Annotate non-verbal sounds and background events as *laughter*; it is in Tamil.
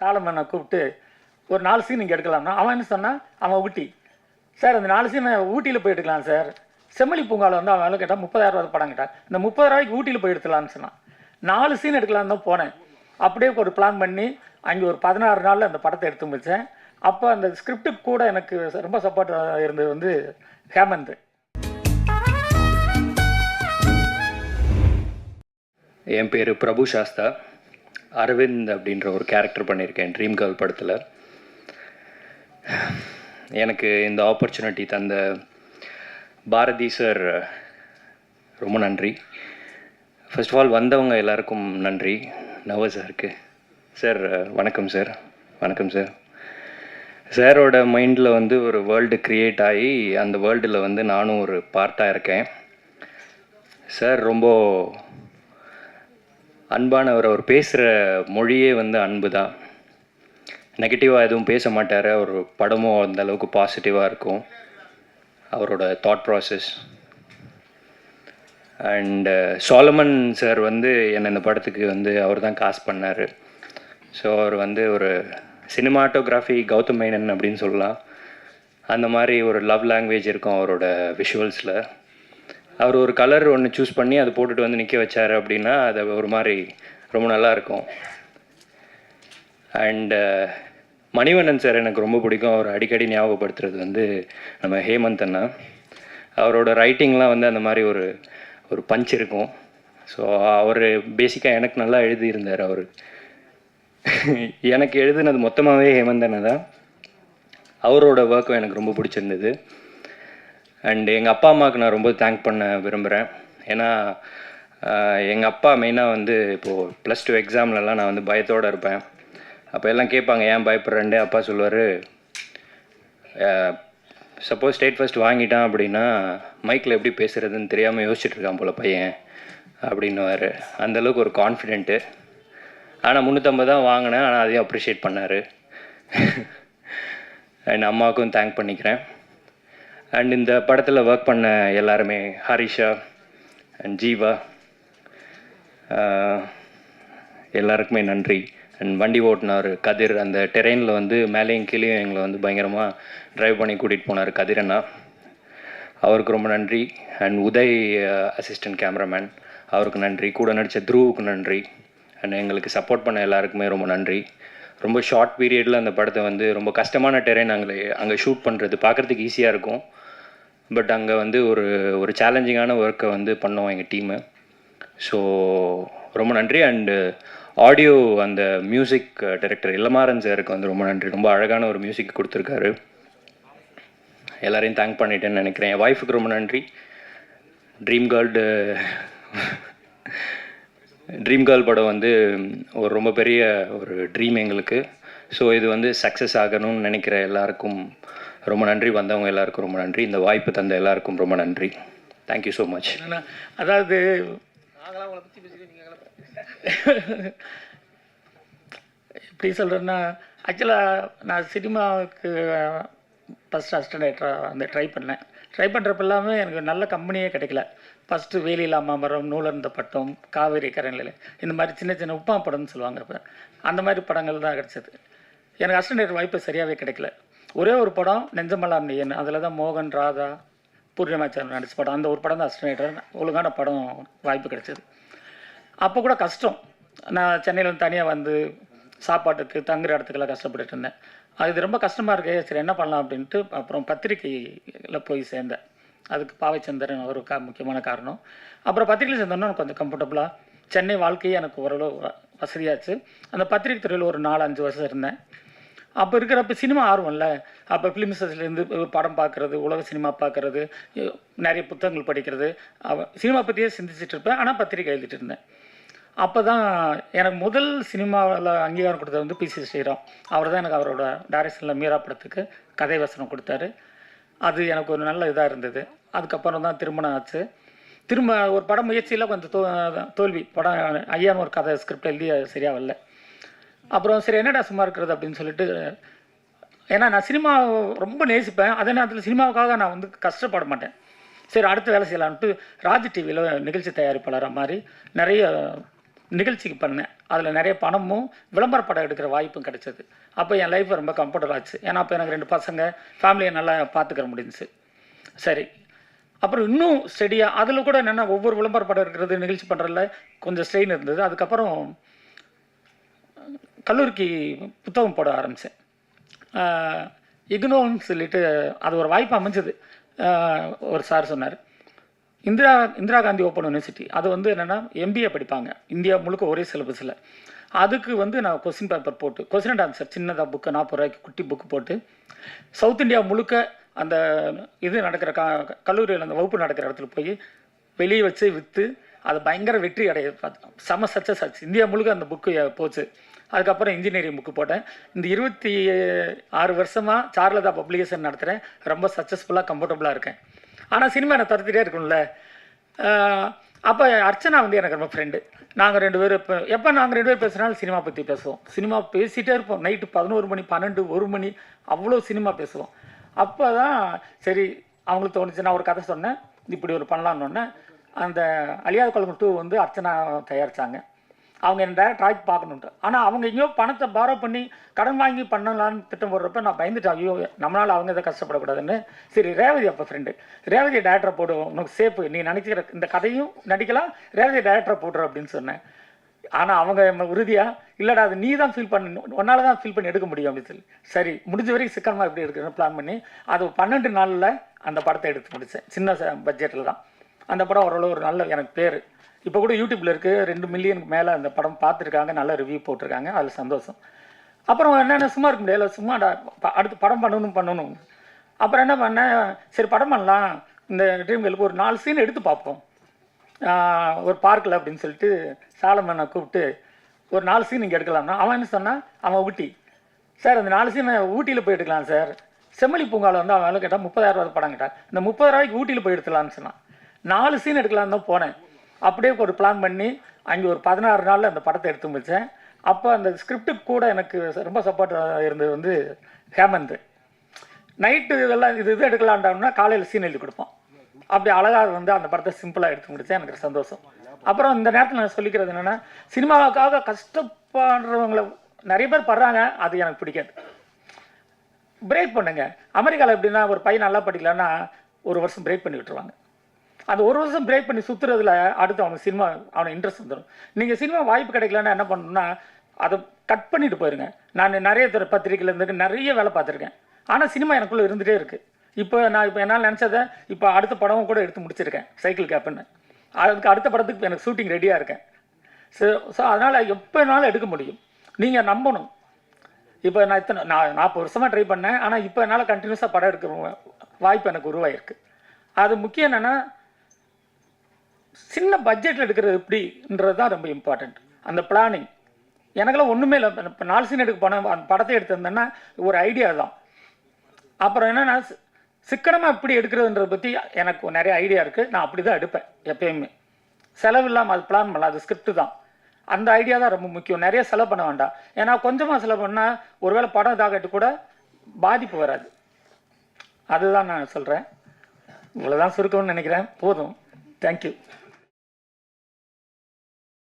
சாலமனை கூப்பிட்டு ஒரு நாலு சீன் இங்கே எடுக்கலாம்னா அவன் என்ன சொன்னான் அவன் ஊட்டி. சார் அந்த நாலு சீன் ஊட்டியில் போய் எடுக்கலாம் சார். செம்மொழி பூங்காவில் வந்து அவன் கேட்டால் முப்பதாயிரம் ரூபாய் படம் கேட்டான் இந்த முப்பது ரூபாய்க்கு ஊட்டியில் போய் எடுத்துலாம்னு சொன்னான். நாலு சீன் எடுக்கலாம்னு தான் போனேன். அப்படியே ஒரு பிளான் பண்ணி அங்கே ஒரு பதினாறு நாளில் அந்த படத்தை எடுத்து முடித்தேன் அப்போ அந்த ஸ்கிரிப்டுக்கு கூட எனக்கு ரொம்ப சப்போர்ட் இருந்தது வந்து ஹேமந்த். என் பேர் பிரபு சாஸ்தா. அரவிந்த் அப்படின்ற ஒரு கேரக்டர் பண்ணியிருக்கேன் ட்ரீம் கேர்ள் படத்தில். எனக்கு இந்த ஆப்பர்ச்சுனிட்டி தந்த பாரதி சார் ரொம்ப நன்றி. ஃபர்ஸ்ட் ஆஃப் ஆல் வந்தவங்க எல்லாருக்கும் நன்றி. நர்வஸாக இருக்குது சார் வணக்கம் சார் வணக்கம் சார் சாரோட மைண்டில் வந்து ஒரு வேர்ல்டு க்ரியேட் ஆகி அந்த வேர்ல்டில் வந்து நானும் ஒரு பார்ட்டாக இருக்கேன். சார் ரொம்ப அன்பானவர் அவர் பேசுகிற மொழியே வந்து அன்பு தான் நெகட்டிவாக எதுவும் பேச மாட்டார். அவர் படமும் அந்த அளவுக்கு பாசிட்டிவாக இருக்கும். அவரோட thought process and Solomon sir வந்து என்னை இந்த படத்துக்கு வந்து அவர் தான் காசு பண்ணார். ஸோ அவர் வந்து ஒரு சினிமாட்டோகிராஃபி கௌதம் மேனன் அப்படின்னு சொல்லலாம். அந்த மாதிரி ஒரு லவ் லாங்குவேஜ் இருக்கும் அவரோட விஷுவல்ஸில் அவர் ஒரு கலர் ஒன்று சூஸ் பண்ணி அதை போட்டுட்டு வந்து நிற்க வச்சார் அப்படின்னா அது ஒரு மாதிரி ரொம்ப நல்லா இருக்கும். அண்டு uh, மணிவண்ணன் சார் எனக்கு ரொம்ப பிடிக்கும். அவர் அடிக்கடி ஞாபகப்படுத்துறது வந்து நம்ம ஹேமந்த் அண்ணா. அவரோட ரைட்டிங்லாம் வந்து அந்த மாதிரி ஒரு ஒரு பஞ்ச் இருக்கும். ஸோ அவர் பேசிக்காக எனக்கு நல்லா எழுதியிருந்தார் அவர். *laughs* எனக்கு எழுதுனது மொத்தமாகவே ஹேமந்த் அண்ணா தான். அவரோட ஒர்க்கும் எனக்கு ரொம்ப பிடிச்சிருந்தது. அண்ட் எங்கள் அப்பா அம்மாவுக்கு நான் ரொம்ப தேங்க் பண்ண விரும்புகிறேன் ஏன்னா எங்கள் அப்பா மெயினாக வந்து இப்போது ப்ளஸ் டூ எக்ஸாம்லலாம் நான் வந்து பயத்தோடு இருப்பேன். அப்போ எல்லாம் கேட்பாங்க ஏன் பயப்படுறேன்ட்டு? அப்பா சொல்லுவார் சப்போஸ் ஸ்டேட் ஃபஸ்ட் வாங்கிட்டான் அப்படின்னா மைக்கில் எப்படி பேசுகிறதுன்னு தெரியாமல் யோசிச்சுட்ருக்கான் போல் போல பையன் அப்படின்னுவார். அந்தளவுக்கு ஒரு கான்ஃபிடென்ட்டு ஆனால் முந்நூற்றம்பது தான் வாங்கினேன் ஆனால் அதையும் அப்ரிஷியேட் பண்ணார். அண்ட் அம்மாவுக்கும் தேங்க் பண்ணிக்கிறேன். அண்ட் இந்த படத்தில் ஒர்க் பண்ண எல்லாருமே ஹரிஷா அண்ட் ஜீவா. எல்லாருக்குமே நன்றி. அண்ட் வண்டி ஓட்டினார் கதிர் அந்த டெரெயினில் வந்து மேலேயும் கீழேயும் எங்களை வந்து பயங்கரமாக ட்ரைவ் பண்ணி கூட்டிகிட்டு போனார் கதிரண்ணா அவருக்கு ரொம்ப நன்றி. அண்ட் உதய் அசிஸ்டன்ட் கேமராமேன் அவருக்கு நன்றி. கூட நடித்த த்ருவுக்கு நன்றி. அண்ட் எங்களுக்கு சப்போர்ட் பண்ண எல்லாருக்குமே ரொம்ப நன்றி. ரொம்ப ஷார்ட் பீரியடில் அந்த படத்தை வந்து ரொம்ப கஷ்டமான டெரெயின் அங்கே அங்கே ஷூட் பண்ணுறது பார்க்குறதுக்கு ஈஸியாக இருக்கும். பட் அங்கே வந்து ஒரு ஒரு சேலஞ்சிங்கான ஒர்க்கை வந்து பண்ணோம் எங்கள் டீமு ஸோ ரொம்ப நன்றி. அண்டு ஆடியோ அந்த மியூசிக் டைரக்டர் இளமாறன் சாருக்கு வந்து ரொம்ப நன்றி. ரொம்ப அழகான ஒரு மியூசிக் கொடுத்துருக்காரு. எல்லாரையும் தேங்க் பண்ணிட்டேன்னு நினைக்கிறேன். என் ஒய்ஃபுக்கு ரொம்ப நன்றி. ட்ரீம் கேர்ள்டு ட்ரீம் கேர்ள் படம் வந்து ஒரு ரொம்ப பெரிய ஒரு ட்ரீம் எங்களுக்கு. ஸோ இது வந்து சக்ஸஸ் ஆகணும்னு நினைக்கிற எல்லாருக்கும் ரொம்ப நன்றி. வந்தவங்க எல்லாருக்கும் ரொம்ப நன்றி. இந்த வாய்ப்பு தந்த எல்லாருக்கும் ரொம்ப நன்றி. தேங்க்யூ ஸோ மச் அதாவது எப்படி சொல்கிறேன்னா ஆக்சுவலாக நான் சினிமாவுக்கு ஃபஸ்ட் அஸ்டனேட்டராக வந்து ட்ரை பண்ணேன். ட்ரை பண்ணுறப்ப எல்லாமே எனக்கு நல்ல கம்பெனியே கிடைக்கல. ஃபஸ்ட்டு வேலியில்லா மாமரம் நூலர்ந்த பட்டம் காவேரி கரநிலை இந்த மாதிரி சின்ன சின்ன உப்பா படம்னு சொல்லுவாங்க இப்போ அந்த மாதிரி படங்கள் தான் கிடச்சிது. எனக்கு அஸ்டனேட்டர் வாய்ப்பு சரியாகவே கிடைக்கல. ஒரே ஒரு படம் நெஞ்சமலாம் நீயன் அதில் தான் மோகன் ராதா பூர்ணிமாச்சாரன் நடிச்ச படம். அந்த ஒரு படம் தான் அஸ்டினேட்டர் ஒழுங்கான படம் வாய்ப்பு கிடைச்சது. அப்போ கூட கஷ்டம். நான் சென்னையில் வந்து தனியாக வந்து சாப்பாட்டுக்கு தங்குற இடத்துக்கெல்லாம் கஷ்டப்பட்டுட்டு இருந்தேன். அது ரொம்ப கஷ்டமாக இருக்கே. சரி என்ன பண்ணலாம் அப்படின்ட்டு அப்புறம் பத்திரிக்கையில் போய் சேர்ந்தேன். அதுக்கு பாவைச்சந்திரன் ஒரு கா முக்கியமான காரணம். அப்புறம் பத்திரிக்கையில் சேர்ந்தோன்னா எனக்கு கொஞ்சம் கம்ஃபர்டபுளாக சென்னை வாழ்க்கையே எனக்கு ஓரளவு வ- வசதியாச்சு. அந்த பத்திரிக்கை துறையில் ஒரு நாலு அஞ்சு வருஷம் இருந்தேன். அப்போ இருக்கிறப்ப சினிமா ஆர்வம்ல. அப்போ ஃபிலிம்ஸ்லேருந்து படம் பார்க்குறது உலக சினிமா பார்க்குறது நிறைய புத்தகங்கள் படிக்கிறது. சினிமா பற்றியே சிந்திச்சிட்டு இருப்பேன். ஆனால் பத்திரிக்கை எழுதிட்டு இருந்தேன். அப்போ தான் எனக்கு முதல் சினிமாவில் அங்கீகாரம் கொடுத்தது வந்து பிசி ஸ்ரீராம். அவர் தான் எனக்கு அவரோட டைரக்ஷனில் மீரா படத்துக்கு கதை வசனம் கொடுத்தாரு. அது எனக்கு ஒரு நல்ல இதாக இருந்தது. அதுக்கப்புறம் தான் திருமணம் ஆச்சு. திரும்ப ஒரு படம் முயற்சியில் கொஞ்சம் தோ தோல்வி. படம் ஐயான்னு ஒரு கதை ஸ்கிரிப்ட் எழுதி சரியாக வரல. அப்புறம் சரி என்னடா சும்மா இருக்கிறது அப்படின்னு சொல்லிட்டு ஏன்னா நான் சினிமா ரொம்ப நேசிப்பேன். அதே நேரத்தில் சினிமாவுக்காக நான் வந்து கஷ்டப்பட மாட்டேன். சரி அடுத்த வேலை செய்யலான்ட்டு ராஜ் டிவியில் நிகழ்ச்சி தயாரிப்பாளராக மாதிரி நிறைய நிகழ்ச்சிக்கு பண்ணேன். அதில் நிறைய பணமும் விளம்பர படம் எடுக்கிற வாய்ப்பும் கிடைச்சது. அப்போ என் லைஃப் ரொம்ப கம்ஃபர்டபுள் ஆச்சு. ஏன்னா அப்போ எனக்கு ரெண்டு பசங்க ஃபேமிலியை நல்லா பார்த்துக்கிற முடிஞ்சுச்சு. சரி. அப்புறம் இன்னும் ஸ்டெடியாக அதில் கூட என்னென்னா ஒவ்வொரு விளம்பர படம் இருக்கிறது நிகழ்ச்சி பண்ணுறதுல கொஞ்சம் ஸ்ட்ரெயின் இருந்தது. அதுக்கப்புறம் கல்லூரிக்கு புத்தகம் போட ஆரம்பித்தேன் இக்னோன்னு சொல்லிட்டு அது ஒரு வாய்ப்பு அமைஞ்சது. ஒரு சார் சொன்னார். இந்திரா இந்திரா காந்தி ஓப்பன் யூனிவர்சிட்டி அது வந்து என்னென்னா எம்பிஏ படிப்பாங்க. இந்தியா முழுக்க ஒரே சிலபஸில் அதுக்கு வந்து நான் கொஸ்டின் பேப்பர் போட்டு கொஸ்டின் அண்ட் ஆன்சர் சின்னதாக புக்கு நாற்பது ரூபாய்க்கு குட்டி புக்கு போட்டு சவுத் இந்தியா முழுக்க அந்த இது நடக்கிற க கல்லூரியில் அந்த வகுப்பு நடக்கிற இடத்துல போய் வெளியே வச்சு விற்று அது பயங்கர வெற்றி அடைய பார்த்து செம சக்ஸஸ் ஆச்சு. இந்தியா முழுக்க அந்த புக்கு போச்சு. அதுக்கப்புறம் இன்ஜினியரிங் புக்கு போட்டேன். இந்த இருபத்தி ஆறு வருஷமாக சார்லதா பப்ளிகேஷன் நடத்துகிறேன் ரொம்ப சக்ஸஸ்ஃபுல்லாக கம்ஃபர்டபுளாக இருக்கேன். ஆனால் சினிமா நான் துரத்திட்டே இருக்கும்ல. அப்போ அர்ச்சனா வந்து எனக்கு ரொம்ப ஃப்ரெண்டு நாங்கள் ரெண்டு பேரும் இப்போ எப்போ நாங்கள் ரெண்டு பேரும் பேசுனாலும் சினிமா பற்றி பேசுவோம். சினிமா பேசிகிட்டே இருப்போம். நைட்டு பதினோரு மணி பன்னெண்டு ஒரு மணி அவ்வளோ சினிமா பேசுவோம். அப்போ தான் சரி அவங்களுக்கு தோணுச்சு நான் ஒரு கதை சொன்னேன். இப்படி ஒரு பண்ணலான்னு அந்த அழியாத குழம்பு டூ வந்து அர்ச்சனா தயாரித்தாங்க அவங்க என்ன டேரக்ட் ஆகி பார்க்கணுன்ட்டு ஆனால் அவங்க எங்கேயோ பணத்தை பாரோ பண்ணி கடன் வாங்கி பண்ணலான்னு திட்டம் போடுறப்ப நான் பயந்துட்டேன். ஐயோ நம்மளால் அவங்க இதை கஷ்டப்படக்கூடாதுன்னு. சரி ரேவதி அப்போ ஃப்ரெண்டு ரேவதி டேரக்டரை போடுவோம் உனக்கு சேஃபு நீ நினைக்கிற இந்த கதையும் நடிக்கலாம். ரேவதி டேரக்டரை போடுற அப்படின்னு சொன்னேன். ஆனால் அவங்க உறுதியாக இல்லைடா அது நீ தான் ஃபீல் பண்ண உன்னால் தான் ஃபீல் பண்ணி எடுக்க முடியும் அப்படின்னு சொல்லி. சரி முடிஞ்ச வரைக்கும் சிக்கனமாக எப்படி எடுக்கணும்னு பிளான் பண்ணி அது பன்னெண்டு நாளில் அந்த படத்தை எடுத்து முடித்தேன் சின்ன பட்ஜெட்டில் தான். அந்த படம் ஓரளவு ஒரு நல்ல எனக்கு பேர். இப்போ கூட யூடியூப்பில் இருக்குது ரெண்டு மில்லியனுக்கு மேலே அந்த படம் பார்த்துருக்காங்க நல்ல ரிவ்யூ போட்டிருக்காங்க அதில் சந்தோஷம். அப்புறம் என்னென்ன சும்மா இருக்க முடியல சும்மா டா- ப- அடுத்து படம் பண்ணணும் பண்ணணும். அப்புறம் என்ன பண்ணேன் சரி படம் பண்ணலாம். இந்த ட்ரீம் கேர்ளுக்கு ஒரு நாலு சீன் எடுத்து பார்ப்போம். ஒரு பார்க்கில் அப்படின்னு சொல்லிட்டு சாலமனை கூப்பிட்டு ஒரு நாலு சீன் இங்கே எடுக்கலாம்னா அவன் என்ன சொன்னான் அவன் ஊட்டி. சார் அந்த நாலு சீன் ஊட்டியில் போய் எடுக்கலாம் சார். செம்மலி பூங்காவில் வந்து அவன் கேட்டால் முப்பதாயிரம் ரூபாய் படம் கேட்டான் இந்த முப்பதாயிரரூவாய்க்கு ஊட்டியில் போய் எடுத்துலாம்னு சொன்னான். நாலு சீன் எடுக்கலான்னு தான் போனேன். அப்படியே ஒரு பிளான் பண்ணி அங்கே ஒரு பதினாறு நாளில் அந்த படத்தை எடுத்து முடித்தேன் அப்போ அந்த ஸ்கிரிப்டுக்கு கூட எனக்கு ரொம்ப சப்போர்ட் இருந்தது வந்து ஹேமந்த். நைட்டு இதெல்லாம் இது இது எடுக்கலான்டான்னா காலையில் சீன் எழுதி கொடுப்போம். அப்படி அழகாக வந்து அந்த படத்தை சிம்பிளாக எடுத்து முடித்தேன் எனக்கு சந்தோஷம். அப்புறம் இந்த நேரத்தில் நான் சொல்லிக்கிறது என்னென்னா சினிமாவுக்காக கஷ்டப்படுறவங்கள நிறைய பேர் படுறாங்க. அது எனக்கு பிடிக்காது. பிரேக் பண்ணுங்க. அமெரிக்காவில் எப்படின்னா ஒரு பையன் நல்லா படிக்கலன்னா ஒரு வருஷம் பிரேக் பண்ணி விட்டுருவாங்க. அந்த ஒரு வருஷம் பிரேக் பண்ணி சுற்றுறதுல அடுத்து அவனுக்கு சினிமா அவனுக்கு இன்ட்ரெஸ்ட் வந்துடும் நீங்கள் சினிமா வாய்ப்பு கிடைக்கலன்னா என்ன பண்ணணும்னா அதை கட் பண்ணிட்டு போயிருங்க. நான் நிறைய தர பத்திரிக்கையில் இருந்து நிறைய வேலை பார்த்துருக்கேன். ஆனால் சினிமா எனக்குள்ளே இருந்துகிட்டே இருக்குது இப்போ நான் இப்போ என்னால் நினச்சதை இப்போ அடுத்த படமும் கூட எடுத்து முடிச்சிருக்கேன். சைக்கிள் கேப்புன்னு அதுக்கு அடுத்த படத்துக்கு எனக்கு ஷூட்டிங் ரெடியாக இருக்கேன். ஸோ ஸோ அதனால் எப்போ வேணாலும் எடுக்க முடியும். நீங்கள் நம்பணும். இப்போ நான் இத்தனை நான் நாற்பது வருஷமாக ட்ரை பண்ணேன். ஆனால் இப்போ என்னால் கண்டினியூஸாக படம் எடுக்கிற வாய்ப்பு எனக்கு உருவாயிருக்கு. அது முக்கியம் என்னென்னா சின்ன பட்ஜெட்டில் எடுக்கிறது எப்படின்றது தான் ரொம்ப இம்பார்ட்டண்ட் அந்த பிளானிங் எனக்கெல்லாம் ஒன்றுமே இல்லை. இப்போ நாலு சீன் எடுக்க படம் அந்த படத்தை எடுத்திருந்தேன்னா ஒரு ஐடியா தான். அப்புறம் என்னென்னா சிக்கனமாக எப்படி எடுக்கிறதுன்றத பற்றி எனக்கு நிறைய ஐடியா இருக்குது நான் அப்படி தான் எடுப்பேன் எப்பயுமே. செலவு இல்லாமல் அது பிளான் பண்ணலாம் அது ஸ்கிரிப்ட் தான். அந்த ஐடியா தான் ரொம்ப முக்கியம். நிறைய செலவு பண்ண வேண்டாம். ஏன்னா கொஞ்சமாக செலவு பண்ணால் ஒருவேளை படம் இதாகட்டு கூட பாதிப்பு வராது. அதுதான் நான் சொல்கிறேன் இவ்வளோதான் சுருக்கம்னு நினைக்கிறேன். போதும். தேங்க்யூ